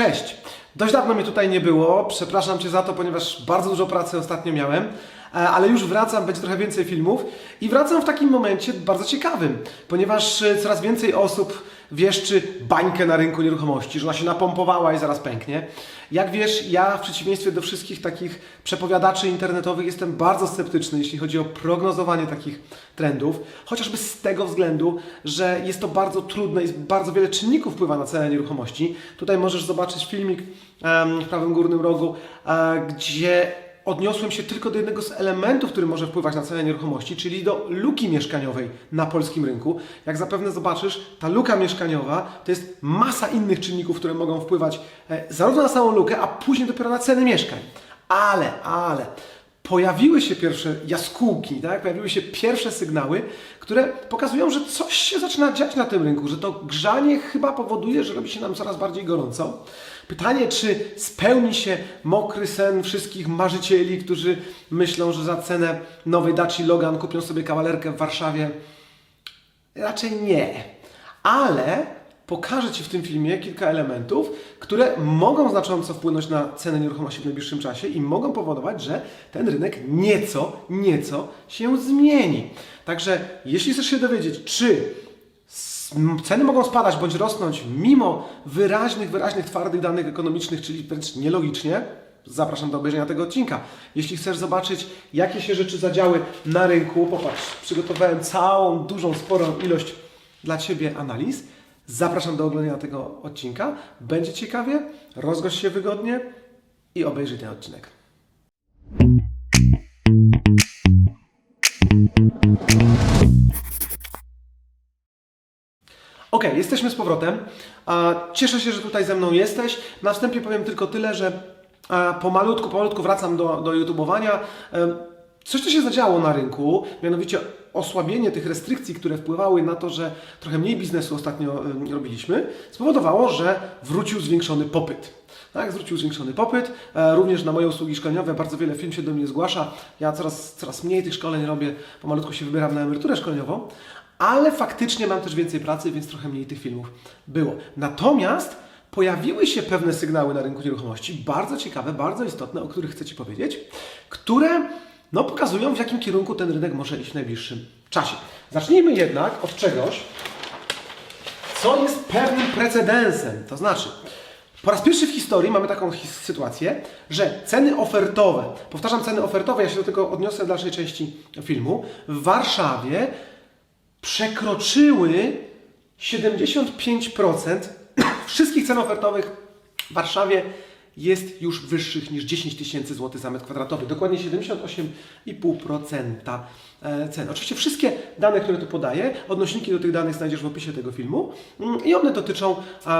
Cześć! Dość dawno mnie tutaj nie było. Przepraszam Cię za to, ponieważ bardzo dużo pracy ostatnio miałem, e, ale już wracam, będzie trochę więcej filmów i wracam w takim momencie bardzo ciekawym, ponieważ e, coraz więcej osób wieszczy bańkę na rynku nieruchomości, że ona się napompowała i zaraz pęknie. Jak wiesz, ja w przeciwieństwie do wszystkich takich przepowiadaczy internetowych jestem bardzo sceptyczny, jeśli chodzi o prognozowanie takich trendów, chociażby z tego względu, że jest to bardzo trudne i bardzo wiele czynników wpływa na cenę nieruchomości. Tutaj możesz zobaczyć filmik w prawym górnym rogu, e, gdzie odniosłem się tylko do jednego z elementów, który może wpływać na cenę nieruchomości, czyli do luki mieszkaniowej na polskim rynku. Jak zapewne zobaczysz, ta luka mieszkaniowa to jest masa innych czynników, które mogą wpływać e, zarówno na samą lukę, a później dopiero na ceny mieszkań. Ale, ale pojawiły się pierwsze jaskółki, tak? pojawiły się pierwsze sygnały, które pokazują, że coś się zaczyna dziać na tym rynku, że to grzanie chyba powoduje, że robi się nam coraz bardziej gorąco. Pytanie, czy spełni się mokry sen wszystkich marzycieli, którzy myślą, że za cenę nowej Daci Logan kupią sobie kawalerkę w Warszawie? Raczej nie. Ale pokażę Ci w tym filmie kilka elementów, które mogą znacząco wpłynąć na cenę nieruchomości w najbliższym czasie i mogą powodować, że ten rynek nieco, nieco się zmieni. Także jeśli chcesz się dowiedzieć, czy ceny mogą spadać bądź rosnąć mimo wyraźnych, wyraźnych, twardych danych ekonomicznych, czyli wręcz nielogicznie, zapraszam do obejrzenia tego odcinka. Jeśli chcesz zobaczyć, jakie się rzeczy zadziały na rynku, popatrz, przygotowałem całą, dużą, sporą ilość dla Ciebie analiz. Zapraszam do oglądania tego odcinka. Będzie ciekawie, rozgość się wygodnie i obejrzyj ten odcinek. Ok, jesteśmy z powrotem. Cieszę się, że tutaj ze mną jesteś. Na wstępie powiem tylko tyle, że pomalutku, pomalutku wracam do, do YouTubeowania. Coś, co się zadziało na rynku, mianowicie osłabienie tych restrykcji, które wpływały na to, że trochę mniej biznesu ostatnio robiliśmy, spowodowało, że wrócił zwiększony popyt. Tak, zwrócił zwiększony popyt, e, również na moje usługi szkoleniowe, bardzo wiele firm się do mnie zgłasza. Ja coraz, coraz mniej tych szkoleń robię, pomalutku się wybieram na emeryturę szkoleniową, ale faktycznie mam też więcej pracy, więc trochę mniej tych filmów było. Natomiast pojawiły się pewne sygnały na rynku nieruchomości, bardzo ciekawe, bardzo istotne, o których chcę Ci powiedzieć, które no, pokazują, w jakim kierunku ten rynek może iść w najbliższym czasie. Zacznijmy jednak od czegoś, co jest pewnym precedensem. To znaczy, po raz pierwszy w historii mamy taką sytuację, że ceny ofertowe, powtarzam ceny ofertowe, ja się do tego odniosę w dalszej części filmu, w Warszawie przekroczyły 75% wszystkich cen ofertowych w Warszawie jest już wyższych niż 10 tysięcy złotych za metr kwadratowy. Dokładnie 78,5% e, cen. Oczywiście wszystkie dane, które tu podaję, odnośniki do tych danych znajdziesz w opisie tego filmu Mm, i one dotyczą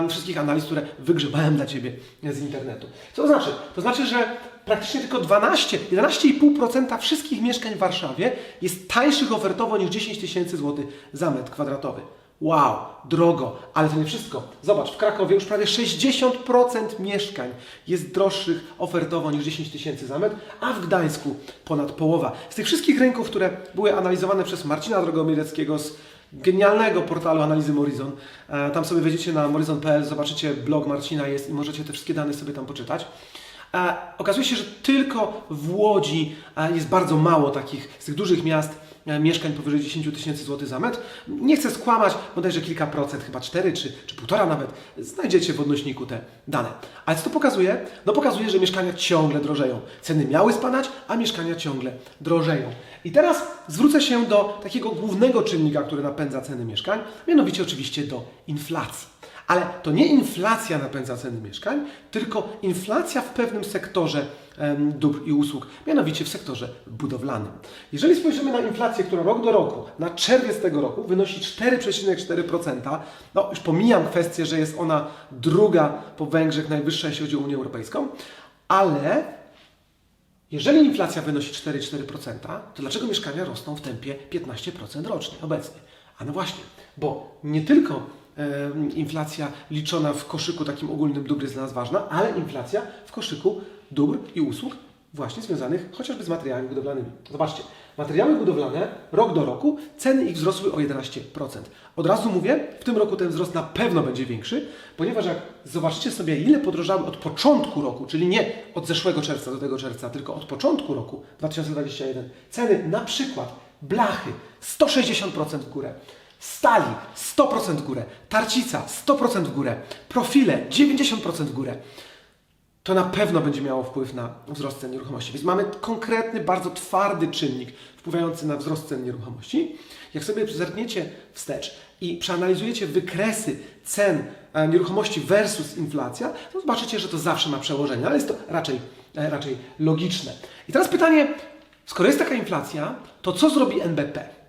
wszystkich analiz, które wygrzebałem dla Ciebie z internetu. Co to znaczy? To znaczy, że praktycznie tylko 12, 11,5% wszystkich mieszkań w Warszawie jest tańszych ofertowo niż 10 tysięcy złotych za metr kwadratowy. Wow, drogo, ale to nie wszystko. Zobacz, w Krakowie już prawie 60% mieszkań jest droższych ofertowo niż 10 tysięcy za metr, a w Gdańsku ponad połowa. Z tych wszystkich rynków, które były analizowane przez Marcina Drogomileckiego z genialnego portalu analizy Morizon, e, tam sobie wejdziecie na morizon.pl, zobaczycie blog Marcina jest i możecie te wszystkie dane sobie tam poczytać. E, okazuje się, że tylko w Łodzi e, jest bardzo mało takich z tych dużych miast mieszkań powyżej 10 tysięcy złotych za metr. Nie chcę skłamać, bodajże kilka procent, chyba 4 czy, czy półtora nawet, znajdziecie w odnośniku te dane. Ale co to pokazuje? No pokazuje, że mieszkania ciągle drożeją. Ceny miały spadać, a mieszkania ciągle drożeją. I teraz zwrócę się do takiego głównego czynnika, który napędza ceny mieszkań, mianowicie oczywiście do inflacji. Ale to nie inflacja napędza ceny mieszkań, tylko inflacja w pewnym sektorze dóbr i usług, mianowicie w sektorze budowlanym. Jeżeli spojrzymy na inflację, która rok do roku, na czerwiec tego roku wynosi 4,4%, no już pomijam kwestię, że jest ona druga po Węgrzech, najwyższa jeśli chodzi o Unię Europejską, ale jeżeli inflacja wynosi 4,4%, to dlaczego mieszkania rosną w tempie 15% rocznie obecnie? A no właśnie, bo nie tylko inflacja liczona w koszyku takim ogólnym dóbr jest dla nas ważna, ale inflacja w koszyku dóbr i usług właśnie związanych chociażby z materiałami budowlanymi. Zobaczcie, materiały budowlane rok do roku, ceny ich wzrosły o 11%. Od razu mówię, w tym roku ten wzrost na pewno będzie większy, ponieważ jak zobaczycie sobie, ile podrożały od początku roku, czyli nie od zeszłego czerwca do tego czerwca, tylko od początku roku 2021, ceny na przykład blachy 160% w górę, stali 100% w górę, tarcica 100% w górę, profile 90% w górę to na pewno będzie miało wpływ na wzrost cen nieruchomości. Więc mamy konkretny, bardzo twardy czynnik wpływający na wzrost cen nieruchomości. Jak sobie zerkniecie wstecz i przeanalizujecie wykresy cen e, nieruchomości versus inflacja, to zobaczycie, że to zawsze ma przełożenie, ale jest to raczej, e, raczej logiczne. I teraz pytanie, skoro jest taka inflacja, to co zrobi NBP?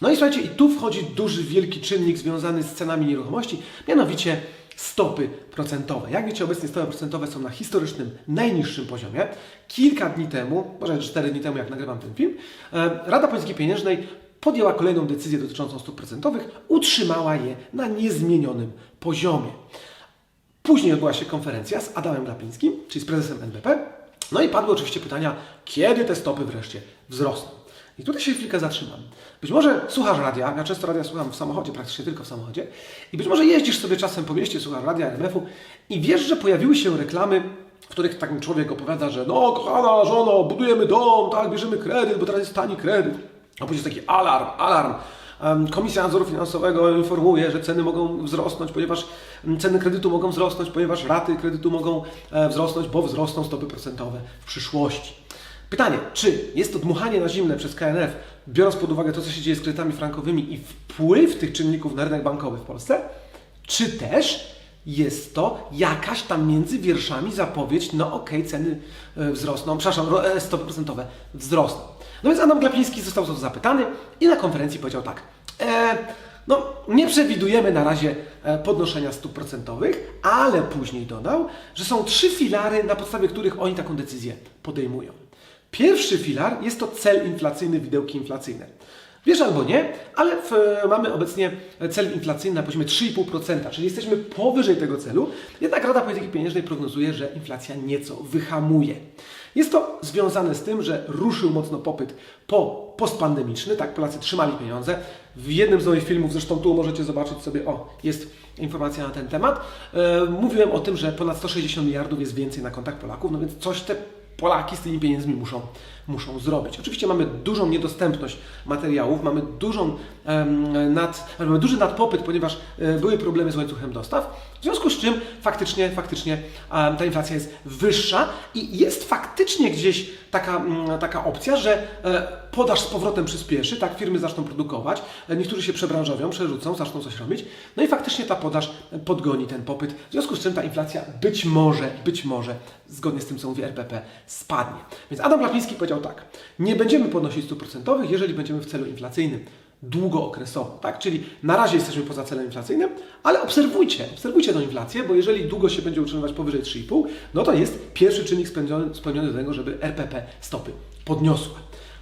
No i słuchajcie, i tu wchodzi duży, wielki czynnik związany z cenami nieruchomości, mianowicie stopy procentowe. Jak wiecie, obecnie stopy procentowe są na historycznym najniższym poziomie. Kilka dni temu, może 4 dni temu, jak nagrywam ten film, e, Rada Polityki Pieniężnej podjęła kolejną decyzję dotyczącą stóp procentowych, utrzymała je na niezmienionym poziomie. Później odbyła się konferencja z Adamem Glapińskim, czyli z prezesem NBP, no i padły oczywiście pytania, kiedy te stopy wreszcie wzrosną. I tutaj się chwilkę zatrzymam. Być może słuchasz radia, ja często radia słucham w samochodzie, praktycznie tylko w samochodzie, i być może jeździsz sobie czasem po mieście, słuchasz radia RMF-u i wiesz, że pojawiły się reklamy, w których taki człowiek opowiada, że no kochana żono, budujemy dom, tak, bierzemy kredyt, bo teraz jest tani kredyt. A później jest taki alarm, alarm. Komisja Nadzoru Finansowego informuje, że ceny mogą wzrosnąć, ponieważ ceny kredytu mogą wzrosnąć, ponieważ raty kredytu mogą e, wzrosnąć, bo wzrosną stopy procentowe w przyszłości. Pytanie, czy jest to dmuchanie na zimne przez KNF, biorąc pod uwagę to, co się dzieje z kredytami frankowymi i wpływ tych czynników na rynek bankowy w Polsce, czy też jest to jakaś tam między wierszami zapowiedź, no okej, ceny e, wzrosną, przepraszam, e, stopy procentowe wzrosną. No więc Adam Glapiński został zapytany i na konferencji powiedział tak, e, no nie przewidujemy na razie e, podnoszenia stóp procentowych, ale później dodał, że są trzy filary, na podstawie których oni taką decyzję podejmują. Pierwszy filar jest to cel inflacyjny, widełki inflacyjne. Wiesz albo nie, ale w, mamy obecnie cel inflacyjny na poziomie 3,5%, czyli jesteśmy powyżej tego celu, jednak Rada Polityki Pieniężnej prognozuje, że inflacja nieco wyhamuje. Jest to związane z tym, że ruszył mocno popyt po postpandemiczny, tak, Polacy trzymali pieniądze. W jednym z moich filmów, zresztą tu możecie zobaczyć sobie, o, jest informacja na ten temat. E, mówiłem o tym, że ponad 160 miliardów jest więcej na kontach Polaków, no więc coś te Polaki z tymi pieniędzmi muszą, muszą zrobić. Oczywiście mamy dużą niedostępność materiałów, mamy, dużą, em, nad, mamy duży nadpopyt, ponieważ e, były problemy z łańcuchem dostaw, w związku z czym faktycznie, faktycznie em, ta inflacja jest wyższa i jest faktycznie gdzieś taka, mm, taka opcja, że e, podaż z powrotem przyspieszy, tak, firmy zaczną produkować, e, niektórzy się przebranżowią, przerzucą, zaczną coś robić, no i faktycznie ta podaż podgoni ten popyt, w związku z czym ta inflacja być może, być może, zgodnie z tym, co mówi RPP, spadnie. Więc Adam Glapiński powiedział tak, nie będziemy podnosić stóp procentowych, jeżeli będziemy w celu inflacyjnym długookresowo, tak? Czyli na razie jesteśmy poza celem inflacyjnym, ale obserwujcie, obserwujcie tę inflację, bo jeżeli długo się będzie utrzymywać powyżej 3,5, no to jest pierwszy czynnik spełniony, do tego, żeby RPP stopy podniosła.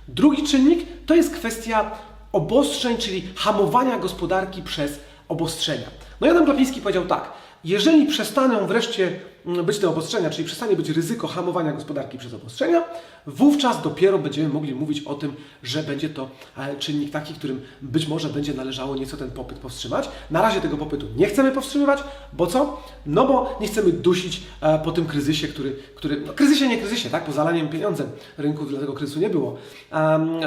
Drugi czynnik to jest kwestia obostrzeń, czyli hamowania gospodarki przez obostrzenia. No Adam Glapiński powiedział tak, jeżeli przestaną wreszcie być te obostrzenia, czyli przestanie być ryzyko hamowania gospodarki przez obostrzenia, wówczas dopiero będziemy mogli mówić o tym, że będzie to e, czynnik taki, którym być może będzie należało nieco ten popyt powstrzymać. Na razie tego popytu nie chcemy powstrzymywać, bo co? No bo nie chcemy dusić e, po tym kryzysie, który, który no kryzysie, nie kryzysie, tak? Po zalaniem pieniądzem rynku dla tego kryzysu nie było. Em,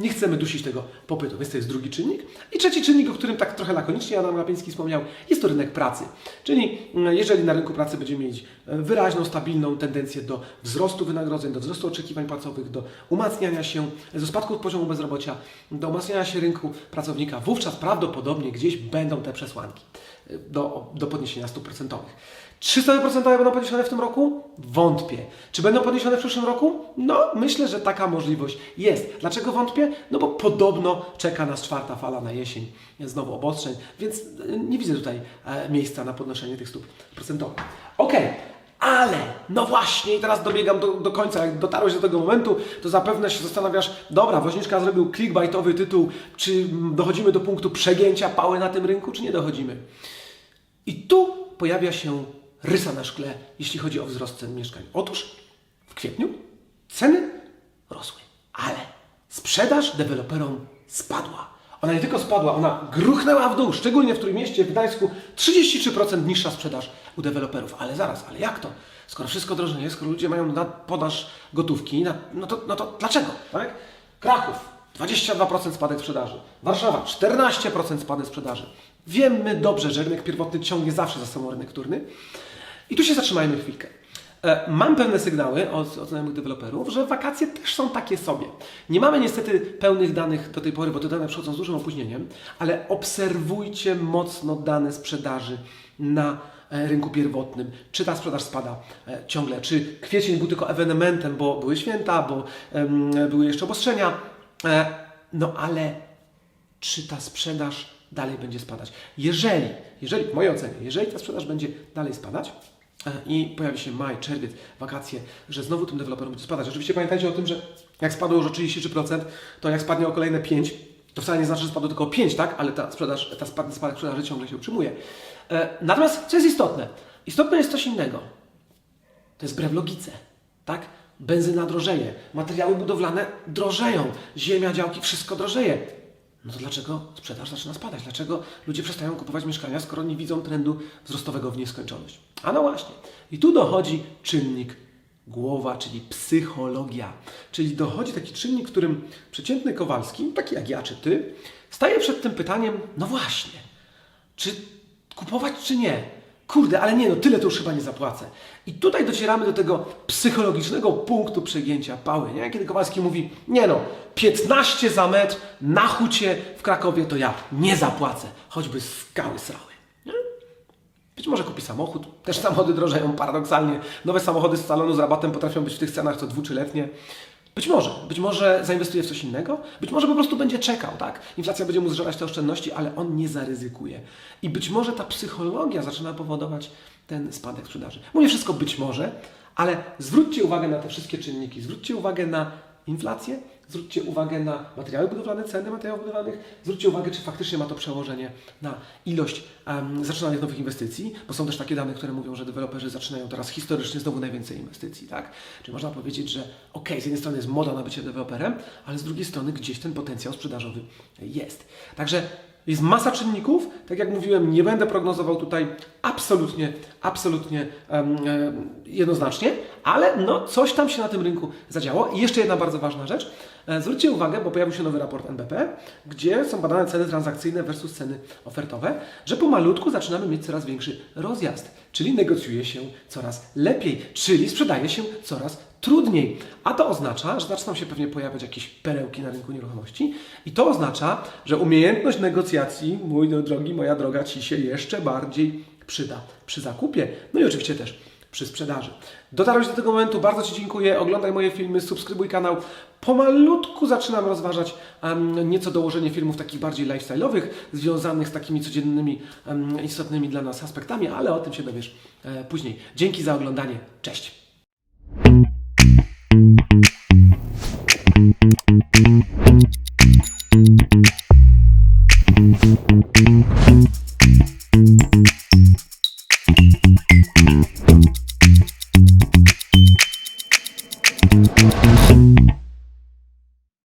nie chcemy dusić tego popytu, więc to jest drugi czynnik. I trzeci czynnik, o którym tak trochę lakonicznie Adam Glapiński wspomniał, jest to rynek pracy. Czyli mm, jeżeli na rynku pracy będziemy mieć e, wyraźną, stabilną tendencję do wzrostu wynagrodzeń, do wzrostu oczekiwań płacowych, do umacniania się, do spadku poziomu bezrobocia, do umacniania się rynku pracownika, wówczas prawdopodobnie gdzieś będą te przesłanki e, do, do podniesienia stóp procentowych. Czy stopy procentowe będą podniesione w tym roku? Wątpię. Czy będą podniesione w przyszłym roku? No, myślę, że taka możliwość jest. Dlaczego wątpię? No bo podobno czeka nas czwarta fala na jesień, znowu obostrzeń, więc e, nie widzę tutaj e, miejsca na podnoszenie tych stóp procentowych. Okej. Ale, no właśnie, teraz dobiegam do, do końca. Jak dotarłeś do tego momentu, to zapewne się zastanawiasz, dobra, Woźniczka zrobił clickbaitowy tytuł, czy mm, dochodzimy do punktu przegięcia pały na tym rynku, czy nie dochodzimy? I tu pojawia się rysa na szkle, jeśli chodzi o wzrost cen mieszkań. Otóż w kwietniu ceny rosły, ale sprzedaż deweloperom spadła. Ona nie tylko spadła, ona gruchnęła w dół, szczególnie w Trójmieście, w Gdańsku 33% niższa sprzedaż u deweloperów. Ale zaraz, ale jak to? Skoro wszystko drożeje, skoro ludzie mają na podaż gotówki, na, no, to, no to dlaczego? Tak? Kraków 22% spadek sprzedaży, Warszawa 14% spadek sprzedaży. Wiemy dobrze, że rynek pierwotny ciągnie zawsze za sobą rynek. I tu się zatrzymajmy chwilkę. E, Mam pewne sygnały od, od znajomych deweloperów, że wakacje też są takie sobie. Nie mamy niestety pełnych danych do tej pory, bo te dane przychodzą z dużym opóźnieniem, ale obserwujcie mocno dane sprzedaży na e, rynku pierwotnym. Czy ta sprzedaż spada e, ciągle? Czy kwiecień był tylko ewenementem, bo były święta, bo były jeszcze obostrzenia? No ale czy ta sprzedaż dalej będzie spadać. Jeżeli, jeżeli, w mojej ocenie, jeżeli ta sprzedaż będzie dalej spadać i pojawi się maj, czerwiec, wakacje, że znowu tym deweloperom będzie spadać. Oczywiście pamiętajcie o tym, że jak spadło już o 33%, to jak spadnie o kolejne 5%, to wcale nie znaczy, że spadło tylko o 5, tak? Ale ta sprzedaż, ta spadek sprzedaży ciągle się utrzymuje. E, Natomiast co jest istotne? Istotne jest coś innego. To jest wbrew logice, tak? Benzyna drożeje, materiały budowlane drożeją, ziemia, działki, wszystko drożeje. No to dlaczego sprzedaż zaczyna spadać? Dlaczego ludzie przestają kupować mieszkania, skoro nie widzą trendu wzrostowego w nieskończoność? A no właśnie. I tu dochodzi czynnik głowa, czyli psychologia. Czyli dochodzi taki czynnik, w którym przeciętny Kowalski, taki jak ja czy ty, staje przed tym pytaniem, no właśnie, czy kupować, czy nie? Kurde, ale nie, no tyle to już chyba nie zapłacę. I tutaj docieramy do tego psychologicznego punktu przegięcia pały, nie? Kiedy Kowalski mówi, nie no, 15 za metr na hucie w Krakowie to ja nie zapłacę, choćby skały srały. Być może kupi samochód, też samochody drożeją paradoksalnie. Nowe samochody z salonu z rabatem potrafią być w tych cenach co dwu trzyletnie. Być może, być może zainwestuje w coś innego, być może po prostu będzie czekał, tak? Inflacja będzie mu zżerać te oszczędności, ale on nie zaryzykuje. I być może ta psychologia zaczyna powodować ten spadek sprzedaży. Mówię wszystko być może, ale zwróćcie uwagę na te wszystkie czynniki. Zwróćcie uwagę na inflację, zwróćcie uwagę na materiały budowlane, ceny materiałów budowlanych, zwróćcie uwagę, czy faktycznie ma to przełożenie na ilość um, zaczynanych nowych inwestycji, bo są też takie dane, które mówią, że deweloperzy zaczynają teraz historycznie znowu najwięcej inwestycji, tak? Czyli można powiedzieć, że ok, z jednej strony jest moda na bycie deweloperem, ale z drugiej strony gdzieś ten potencjał sprzedażowy jest. Także jest masa czynników, tak jak mówiłem, nie będę prognozował tutaj absolutnie, absolutnie em, jednoznacznie, ale no coś tam się na tym rynku zadziało. I jeszcze jedna bardzo ważna rzecz. E, Zwróćcie uwagę, bo pojawił się nowy raport NBP, gdzie są badane ceny transakcyjne versus ceny ofertowe, że pomalutku zaczynamy mieć coraz większy rozjazd, czyli negocjuje się coraz lepiej, czyli sprzedaje się coraz trudniej. A to oznacza, że zaczną się pewnie pojawiać jakieś perełki na rynku nieruchomości i to oznacza, że umiejętność negocjacji, mój drogi, moja droga, Ci się jeszcze bardziej przyda przy zakupie, no i oczywiście też przy sprzedaży. Dotarłeś do tego momentu, bardzo Ci dziękuję. Oglądaj moje filmy, subskrybuj kanał. Pomalutku zaczynam rozważać um, nieco dołożenie filmów takich bardziej lifestyle'owych, związanych z takimi codziennymi, um, istotnymi dla nas aspektami, ale o tym się dowiesz e, później. Dzięki za oglądanie. Cześć!